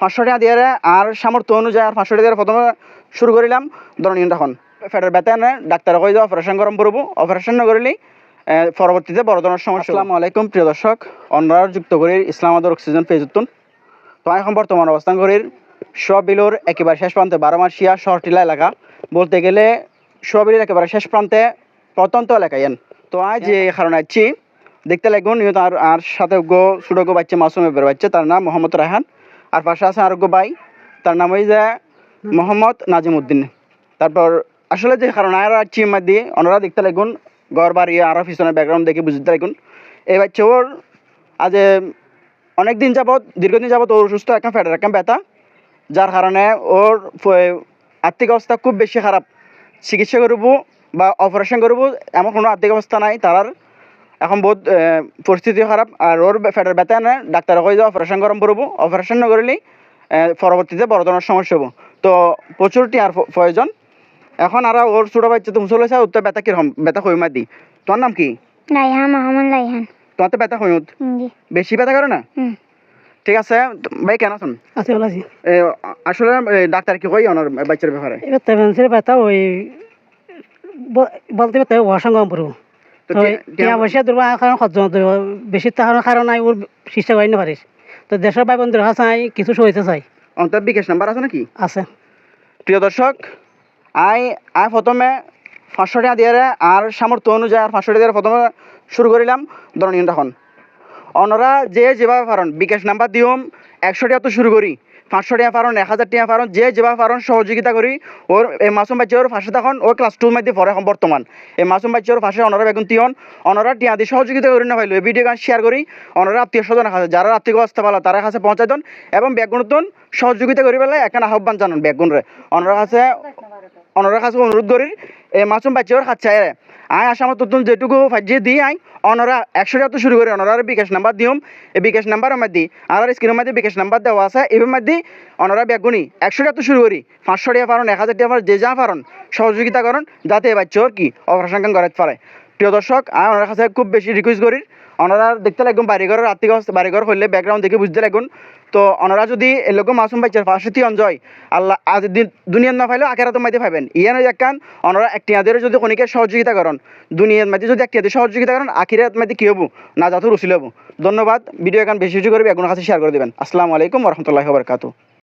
পাঁচশো টাকা দিয়ে আর সামর্থ্য অনুযায়ী আর পাঁচশো টাকা প্রথমে শুরু করিলাম। ধরনীয় তখন ফেডার বেতনে ডাক্তার কই অপারেশন গরম করব অপারেশন নকরিলি পরবর্তীতে বড় ধরনের সমস্যা আসসালামু আলাইকুম, প্রিয় দর্শক। অন্যার যুক্ত করি ইসলাম আদর, অক্সিজেন পেজুত্তুন তো এখন বর্তমান অবস্থান করির সবিলোর একেবারে শেষ প্রান্তে বারোমাসিয়া শহরটিলা এলাকা। বলতে গেলে সবিলের একেবারে শেষ প্রান্তে প্রত্যন্ত এলাকায় তো আজ যে কারণে আছি দেখতে লাগবো নিয়ত আর আর সাথে গো ছোটো গো বাচ্চা মাসুম এবার বাচ্চা তার নাম মোহাম্মদ রায়হান। আর পাশে আছে আরোগ্য ভাই তার নাম ওই যে মোহাম্মদ নাজিম উদ্দিন তারপর আসলে যে কারণে আর আছি মধ্যে ওনারা দেখতে লাগুন, ঘর বাড়ি আর পিছনে ব্যাকগ্রাউন্ড দেখে বুঝতে লাগুন। এই বাচ্চা ওর আজ অনেক দিন যাবত দীর্ঘদিন যাবত ওর অসুস্থ একটা ফ্যাটের একটা ব্যথা যার কারণে ওর আর্থিক অবস্থা খুব বেশি খারাপ। চিকিৎসা করব বা অপারেশন করব, এমন কোনো আর্থিক অবস্থা নাই, তার এখন বহুত আহ, পরিস্থিতি খারাপ আর ওর ফ্যাটের ব্যথা না ডাক্তার কই যে অপারেশন গরম করব অপারেশন নকরিলেই আহ, পরবর্তীতে বড় ধরনের সমস্যা হব। তো প্রচুর টিয়ার প্রয়োজন এখন আর ওর ছোটো বাচ্চা তুমি চলেছে ওর তো ব্যথা কীরকম ব্যথা হইমা দি তোমার নাম কি? লাইহান মোহাম্মদ লাইহান। তোমার তো ব্যথা হইমত বেশি ব্যথা করে না? ঠিক আছে ভাই কেন আছেন আছে ভালো আছি। আসলে ডাক্তার কি কই ওনার বাচ্চার ব্যাপারে ব্যথা ওই বলতে পারতে ওয়াশাং গরম পড়ব নাই তো চাই কিছু চাই। অন্তর বিকাশ নাম্বার আছে নাকি? আছে। প্রিয় দর্শক আই আই প্রথমে পাঁচশো টাকা দিয়ে আর সামর্থ্য অনুযায়ী আর পাঁচশো টাকা দিয়ে প্রথমে শুরু করিলাম ধরনীয় তখন যে যেভাবে পারেন বিকাশ নাম্বার দিওম একশো টাকা তো শুরু করি পাঁচশো টাকা পারেন এক হাজার টাকা পারেন যে যেভাবে পারেন সহযোগিতা করি ওর এই মাসুম বাচ্চা ওর ফাঁসে তখন ও ক্লাস টুর মধ্যে পড়ে বর্তমান এই মাসুম বাচ্চা ওর ফাঁসে অনারা বেগুন তিয়ন অনারা টিয়া দিয়ে সহযোগিতা করি না ভাইলো এই ভিডিও গান শেয়ার করি অনারা আত্মীয় স্বজনের কাছে যারা আত্মীয় অবস্থা ভালো তারা কাছে পৌঁছাই দেন এবং বেগুনতন সহযোগিতা করি পেলে এখানে আহ্বান জানান বেগুনরে অনারা কাছে ওনারা কাছে অনুরোধ করি, এই মাসুম বাচ্চার হাত চাই আয় আসাম তুতুন যেটুকু ফাজিয়ে দিই আই, অনরা একশো টাকা তো শুরু করি অনরার বিকাশ নাম্বার দিম এই বিকাশ নাম্বার আমার দিই আর স্ক্রিনের মধ্যে বিকাশ নাম্বার দেওয়া আছে এবার মধ্যে অনরা বেগুনি একশো টাকা তো শুরু করি, পাঁচশো টাকা পারেন এক হাজার টাকা পারেন যে যা পারেন সহযোগিতা করেন, যাতে এই বাচ্চার কি অপারেশন করাতে পারে প্রিয় দর্শক আমি ওনার কাছে খুব বেশি রিকোয়েস্ট করি। ওনারা দেখতে লাগুন বাড়িঘরের আর্থিক অবস্থা বাড়িঘর হইলে ব্যাকগ্রাউন্ড দেখে বুঝতে লাগুন। তো ওনারা যদি এরকম মাসুম বাচ্চার পাশে অঞ্জয় আল্লাহ আজ দিন দুনিয়ার না পাইলেও আখেরাতের মধ্যে পাবেন ইয়ানো একখান ওনারা একটি আদের যদি খনিকে সহযোগিতা করেন, দুনিয়ার মধ্যে যদি একটি আদের সহযোগিতা করেন আখিরাত মধ্যে কী হব? না যাতে রুসিল হব। ধন্যবাদ। ভিডিও এখান বেশি বেশি করে বেগুনের কাছে শেয়ার করে দেবেন। আসসালামু আলাইকুম রহমতুল্লাহ বরকাতু